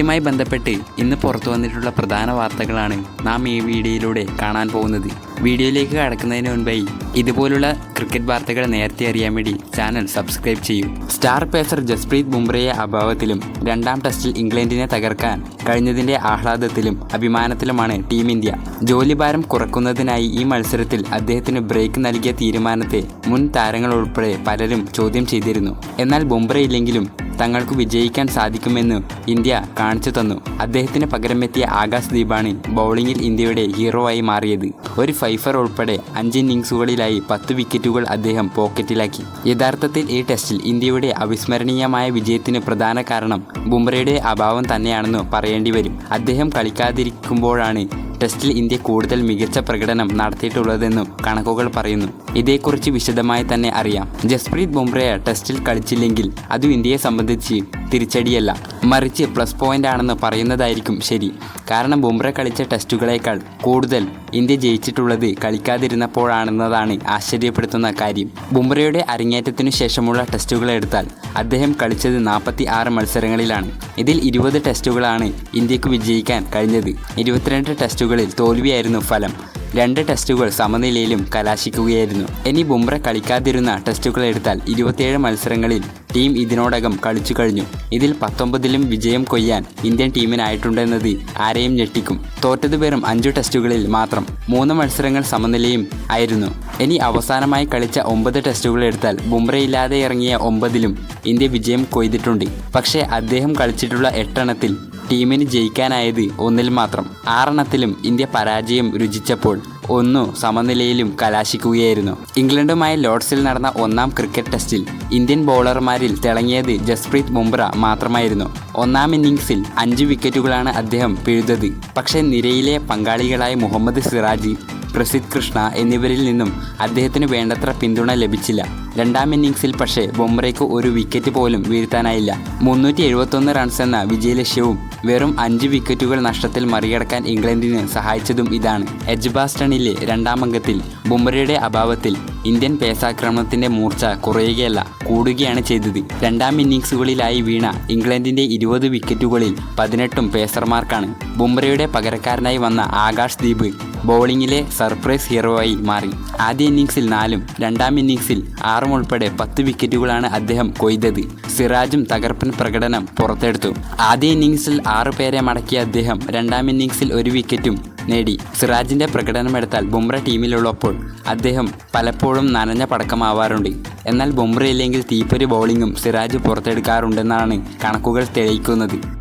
ക്രിക്കറ്റുമായി ബന്ധപ്പെട്ട് ഇന്ന് പുറത്തു വന്നിട്ടുള്ള പ്രധാന വാർത്തകളാണ് നാം ഈ വീഡിയോയിലൂടെ കാണാൻ പോകുന്നത്. വീഡിയോയിലേക്ക് കടക്കുന്നതിന് മുൻപായി ഇതുപോലുള്ള ക്രിക്കറ്റ് വാർത്തകൾ നേരത്തെ അറിയാൻ വേണ്ടി ചാനൽ സബ്സ്ക്രൈബ് ചെയ്യൂ. സ്റ്റാർ പേസർ ജസ്പ്രീത് ബുംറയെ അഭാവത്തിലും രണ്ടാം ടെസ്റ്റിൽ ഇംഗ്ലണ്ടിനെ തകർക്കാൻ കഴിഞ്ഞതിന്റെ ആഹ്ലാദത്തിലും അഭിമാനത്തിലുമാണ് ടീം ഇന്ത്യ. ജോലിഭാരം കുറക്കുന്നതിനായി ഈ മത്സരത്തിൽ അദ്ദേഹത്തിന് ബ്രേക്ക് നൽകിയ തീരുമാനത്തെ മുൻ താരങ്ങൾ ഉൾപ്പെടെ പലരും ചോദ്യം ചെയ്തിരുന്നു. എന്നാൽ ബുംറയില്ലെങ്കിലും തങ്ങൾക്ക് വിജയിക്കാൻ സാധിക്കുമെന്ന് ഇന്ത്യ കാണിച്ചു തന്നു. അദ്ദേഹത്തിന് പകരമെത്തിയ ആകാശ് ദീപാണ് ബൗളിങ്ങിൽ ഇന്ത്യയുടെ ഹീറോ ആയി മാറിയത്. ഒരു ഫൈഫർ ഉൾപ്പെടെ അഞ്ച് ഇന്നിങ്സുകളിലായി പത്ത് വിക്കറ്റുകൾ അദ്ദേഹം പോക്കറ്റിലാക്കി യഥാർത്ഥത്തിൽ ഈ ടെസ്റ്റിൽ ഇന്ത്യയുടെ അവിസ്മരണീയമായ വിജയത്തിന് പ്രധാന കാരണം ബുംറയുടെ അഭാവം തന്നെയാണെന്ന് പറയേണ്ടി വരും അദ്ദേഹം കളിക്കാതിരിക്കുമ്പോഴാണ് ടെസ്റ്റിൽ ഇന്ത്യ കൂടുതൽ മികച്ച പ്രകടനം നടത്തിയിട്ടുള്ളതെന്നും കണക്കുകൾ പറയുന്നു. ഇതേക്കുറിച്ച് വിശദമായി തന്നെ അറിയാം. ജസ്പ്രീത് ബുംറയെ ടെസ്റ്റിൽ കളിച്ചില്ലെങ്കിൽ അത് ഇന്ത്യയെ സംബന്ധിച്ച് തിരിച്ചടിയല്ല. മറിച്ച് പ്ലസ് പോയിന്റ് ആണെന്ന് പറയുന്നതായിരിക്കും ശരി. കാരണം ബുംറ കളിച്ച ടെസ്റ്റുകളേക്കാൾ കൂടുതൽ ഇന്ത്യ ജയിച്ചിട്ടുള്ളത് കളിക്കാതിരുന്നപ്പോഴാണെന്നതാണ് ആശ്ചര്യപ്പെടുത്തുന്ന കാര്യം. ബുംറയുടെ അരങ്ങേറ്റത്തിനു ശേഷമുള്ള ടെസ്റ്റുകൾ എടുത്താൽ അദ്ദേഹം കളിച്ചത് നാൽപ്പത്തി ആറ് മത്സരങ്ങളിലാണ്. ഇതിൽ ഇരുപത് ടെസ്റ്റുകളാണ് ഇന്ത്യയ്ക്ക് വിജയിക്കാൻ കഴിഞ്ഞത്. ഇരുപത്തിരണ്ട് ടെസ്റ്റുകളിൽ തോൽവിയായിരുന്നു ഫലം. രണ്ട് ടെസ്റ്റുകൾ സമനിലയിലും കലാശിക്കുകയായിരുന്നു. ഇനി ബുംറ കളിക്കാതിരുന്ന ടെസ്റ്റുകൾ എടുത്താൽ ഇരുപത്തിയേഴ് മത്സരങ്ങളിൽ ടീം ഇതിനോടകം കളിച്ചു കഴിഞ്ഞു. ഇതിൽ പത്തൊമ്പതിലും വിജയം കൊയ്യാൻ ഇന്ത്യൻ ടീമിനായിട്ടുണ്ടെന്നത് ആരെയും ഞെട്ടിക്കും. തോറ്റത് വെറും അഞ്ചു ടെസ്റ്റുകളിൽ മാത്രം മൂന്ന് മത്സരങ്ങൾ സമനിലയും ആയിരുന്നു. ഇനി അവസാനമായി കളിച്ച ഒമ്പത് ടെസ്റ്റുകൾ എടുത്താൽ ബുംറയില്ലാതെ ഇറങ്ങിയ ഒമ്പതിലും ഇന്ത്യ വിജയം കൊയ്തിട്ടുണ്ട്. പക്ഷേ അദ്ദേഹം കളിച്ചിട്ടുള്ള എട്ടെണ്ണത്തിൽ ടീമിന് ജയിക്കാനായത് ഒന്നിൽ മാത്രം. ആറെണ്ണത്തിലും ഇന്ത്യ പരാജയം രുചിച്ചപ്പോൾ ഒന്നു സമനിലയിലും കലാശിക്കുകയായിരുന്നു. ഇംഗ്ലണ്ടുമായി ലോർഡ്സിൽ നടന്ന ഒന്നാം ക്രിക്കറ്റ് ടെസ്റ്റിൽ ഇന്ത്യൻ ബൗളർമാരിൽ തിളങ്ങിയത് ജസ്പ്രീത് ബുംറ മാത്രമായിരുന്നു. ഒന്നാം ഇന്നിംഗ്സിൽ അഞ്ച് വിക്കറ്റുകളാണ് അദ്ദേഹം പിഴുതത്. പക്ഷേ നിരയിലെ പങ്കാളികളായ മുഹമ്മദ് സിറാജി പ്രസിദ് കൃഷ്ണ എന്നിവരിൽ നിന്നും അദ്ദേഹത്തിന് വേണ്ടത്ര പിന്തുണ ലഭിച്ചില്ല. രണ്ടാം ഇന്നിംഗ്സിൽ പക്ഷേ ബുംറയ്ക്ക് ഒരു വിക്കറ്റ് പോലും വീഴ്ത്താനായില്ല. മുന്നൂറ്റി എഴുപത്തൊന്ന് റൺസ് എന്ന വിജയലക്ഷ്യവും വെറും അഞ്ച് വിക്കറ്റുകൾ നഷ്ടത്തിൽ മറികടക്കാൻ ഇംഗ്ലണ്ടിന് സഹായിച്ചതും ഇതാണ്. എഡ്ജ്ബാസ്റ്റണിലെ രണ്ടാം അംഗത്തിൽ ബുംറയുടെ അഭാവത്തിൽ ഇന്ത്യൻ പേസാക്രമണത്തിന്റെ മൂർച്ച കുറയുകയല്ല കൂടുകയാണ് ചെയ്തത്. രണ്ടാം ഇന്നിംഗ്സുകളിലായി വീണ ഇംഗ്ലണ്ടിന്റെ ഇരുപത് വിക്കറ്റുകളിൽ പതിനെട്ടും പേസർമാർക്കാണ് ബുംറയുടെ പകരക്കാരനായി വന്ന ആകാശ് ദീപ് ബൗളിങ്ങിലെ സർപ്രൈസ് ഹീറോ ആയി മാറി. ആദ്യ ഇന്നിംഗ്സിൽ നാലും രണ്ടാം ഇന്നിംഗ്സിൽ ആറും ഉൾപ്പെടെ പത്ത് വിക്കറ്റുകളാണ് അദ്ദേഹം കൊയ്തത്. സിറാജും തകർപ്പൻ പ്രകടനം പുറത്തെടുത്തു. ആദ്യ ഇന്നിങ്സിൽ ആറു പേരെ മടക്കിയ അദ്ദേഹം രണ്ടാം ഇന്നിങ്സിൽ ഒരു വിക്കറ്റും നേടി. സിറാജിന്റെ പ്രകടനമെടുത്താൽ ബുംറ ടീമിലുള്ളപ്പോൾ അദ്ദേഹം പലപ്പോഴും നനഞ്ഞ പടക്കമാവാറുണ്ട്. എന്നാൽ ബുംറയില്ലെങ്കിൽ തീപ്പൊരി ബൗളിങ്ങും സിറാജ് പുറത്തെടുക്കാറുണ്ടെന്നാണ് കണക്കുകൾ തെളിയിക്കുന്നത്.